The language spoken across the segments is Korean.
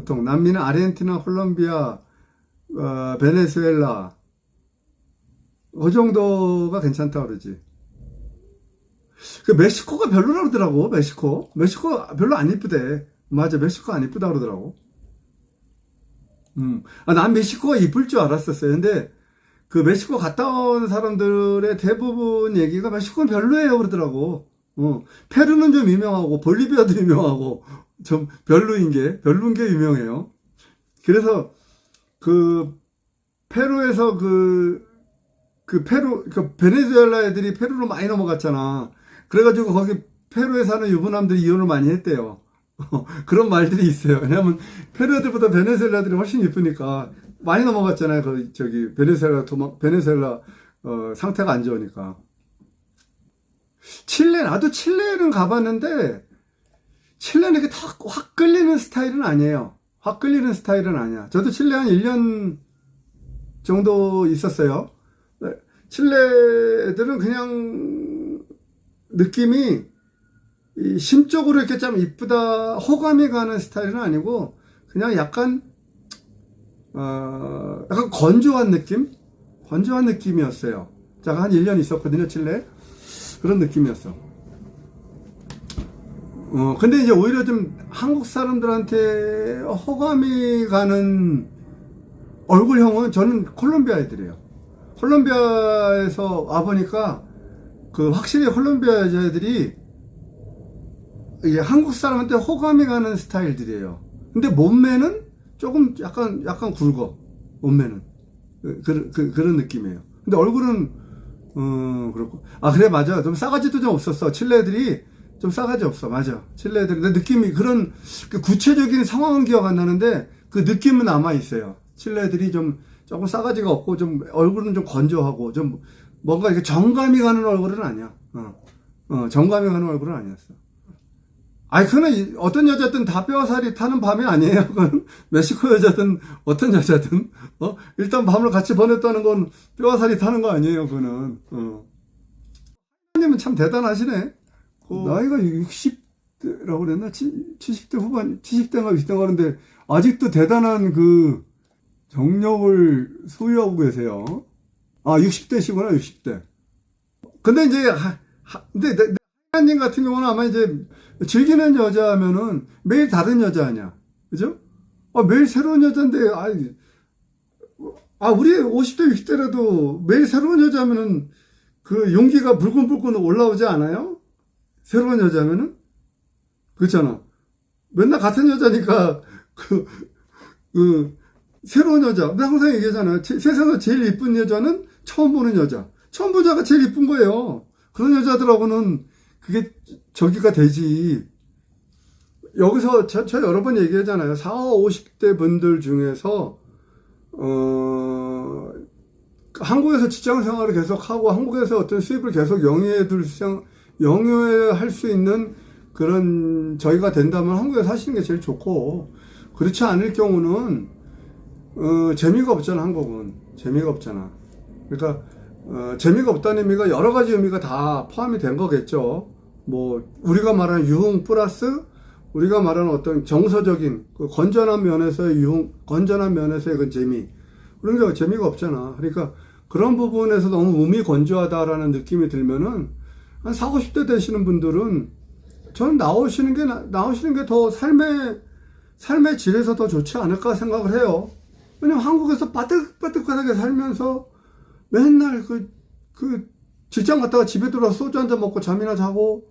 보통 남미는 아르헨티나, 콜롬비아, 어, 베네수엘라 그 정도가 괜찮다 그러지. 그 멕시코가 별로라 그러더라고. 멕시코. 멕시코 별로 안 이쁘대. 맞아. 멕시코 안 이쁘다 그러더라고. 음. 아, 난 멕시코가 이쁠 줄 알았었어요. 근데 그 멕시코 갔다 온 사람들의 대부분 얘기가 멕시코는 별로예요 그러더라고. 어. 페루는 좀 유명하고 볼리비아도 유명하고 좀 별로인 게 별로인 게 유명해요. 그래서 그 페루에서 그, 그 페루, 그 베네수엘라 애들이 페루로 많이 넘어갔잖아. 그래가지고 거기 페루에 사는 유부남들이 이혼을 많이 했대요. 그런 말들이 있어요. 왜냐면 페루 애들보다 베네수엘라 애들이 훨씬 이쁘니까 많이 넘어갔잖아요. 그 저기 베네수엘라 도망, 베네수엘라 어, 상태가 안 좋으니까. 칠레, 나도 칠레는 가봤는데, 칠레는 이렇게 탁확 끌리는 스타일은 아니에요. 확 끌리는 스타일은 아니야. 저도 칠레 한 1년 정도 있었어요. 네, 칠레 애들은 그냥 느낌이 이 심적으로 이렇게 좀 이쁘다, 호감이 가는 스타일은 아니고, 그냥 약간, 어, 약간 건조한 느낌? 건조한 느낌이었어요. 제가 한 1년 있었거든요, 칠레. 그런 느낌이었어. 어, 근데 이제 오히려 좀 한국 사람들한테 호감이 가는 얼굴형은 저는 콜롬비아 애들이에요. 콜롬비아에서 와보니까 그 확실히 콜롬비아 여자애들이 이게 한국 사람한테 호감이 가는 스타일들이에요. 근데 몸매는 조금 약간, 약간 굵어. 몸매는. 그, 그, 그, 그런 느낌이에요. 근데 얼굴은 음, 그렇고. 아, 그래, 맞아. 좀 싸가지도 좀 없었어. 칠레 애들이 좀 싸가지 없어. 맞아. 칠레 애들이. 내 느낌이, 그런, 그 구체적인 상황은 기억 안 나는데, 그 느낌은 남아 있어요. 칠레 애들이 좀, 조금 싸가지가 없고, 좀, 얼굴은 좀 건조하고, 좀, 뭔가 이렇게 정감이 가는 얼굴은 아니야. 어, 어, 정감이 가는 얼굴은 아니었어. 아니, 그는 이- 어떤 여자든 다 뼈살이 타는 밤이 아니에요. 그건 멕시코 여자든 어떤 여자든, 어? 일단 밤을 같이 보냈다는 건 뼈살이 타는 거 아니에요, 그거는. 어. 하나님은 참 대단하시네. 그 나이가 60대라고 그랬나? 70대 후반, 70대인가 60대인가 하는데, 아직도 대단한 그 정력을 소유하고 계세요. 아, 60대시구나, 60대. 근데 이제, 하, 하, 근데 내, 하나님 같은 경우는 아마 이제 즐기는 여자 하면은 매일 다른 여자 아니야. 그죠? 아, 매일 새로운 여자인데, 아, 아, 우리 50대, 60대라도 매일 새로운 여자 하면은 그 용기가 불끈불끈 올라오지 않아요? 새로운 여자면은? 그렇잖아. 맨날 같은 여자니까 그, 그, 새로운 여자. 나 항상 얘기하잖아요. 제- 세상에서 제일 이쁜 여자는 처음 보는 여자. 처음 보는 여자가 제일 이쁜 거예요. 그런 여자들하고는 그게 저기가 되지. 여기서 저, 저 여러 번 얘기하잖아요. 4, 50대 분들 중에서, 어, 한국에서 직장 생활을 계속하고 한국에서 어떤 수입을 계속 영위해 둘 수, 영위할 수 있는 그런 저희가 된다면 한국에 사시는 게 제일 좋고, 그렇지 않을 경우는, 어, 재미가 없잖아, 한국은. 재미가 없잖아. 그러니까, 어, 재미가 없다는 의미가 여러 가지 의미가 다 포함이 된 거겠죠. 뭐, 우리가 말하는 유흥 플러스 우리가 말하는 어떤 정서적인 그 건전한 면에서의 유흥, 건전한 면에서의 그 재미. 그런 게 재미가 없잖아. 그러니까 그런 부분에서 너무 음이 건조하다라는 느낌이 들면은 한 4, 50대 되시는 분들은 저는 나오시는 게, 나- 나오시는 게 더 삶의, 삶의 질에서 더 좋지 않을까 생각을 해요. 왜냐면 한국에서 빠득빠득하게 살면서 맨날 그, 그, 직장 갔다가 집에 들어와서 소주 한 잔 먹고 잠이나 자고,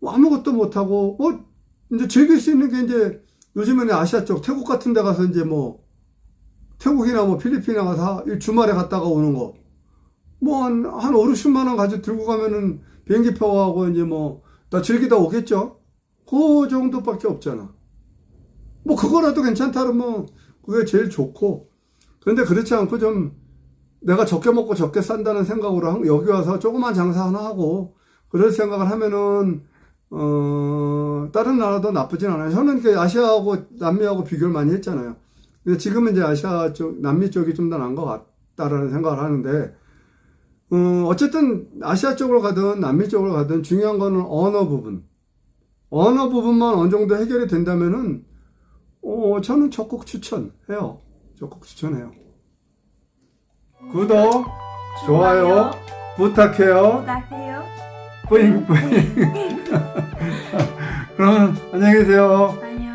뭐 아무것도 못하고, 뭐, 이제 즐길 수 있는 게 이제, 요즘에는 아시아 쪽, 태국 같은 데 가서 이제 뭐, 태국이나 뭐 필리핀에 가서 하- 주말에 갔다가 오는 거. 뭐, 한, 한 5, 60만 원 가지고 들고 가면은 비행기 표하고 이제 뭐, 다 즐기다 오겠죠? 그 정도밖에 없잖아. 뭐, 그거라도 괜찮다 그러면 그게 제일 좋고. 그런데 그렇지 않고 좀, 내가 적게 먹고 적게 산다는 생각으로 한- 여기 와서 조그만 장사 하나 하고 그럴 생각을 하면은 어 다른 나라도 나쁘진 않아요. 저는 아시아하고 남미하고 비교를 많이 했잖아요. 근데 지금은 이제 아시아 쪽 남미 쪽이 좀 더 나은 것 같다라는 생각을 하는데 음, 어쨌든 아시아 쪽으로 가든 남미 쪽으로 가든 중요한 거는 언어 부분. 언어 부분만 어느 정도 해결이 된다면은 어, 저는 적극 추천해요. 적극 추천해요. 구독, 좋아요, 부탁해요. 부탁해요. 뿌잉 뿌잉. 그러면 안녕히 계세요. 안녕.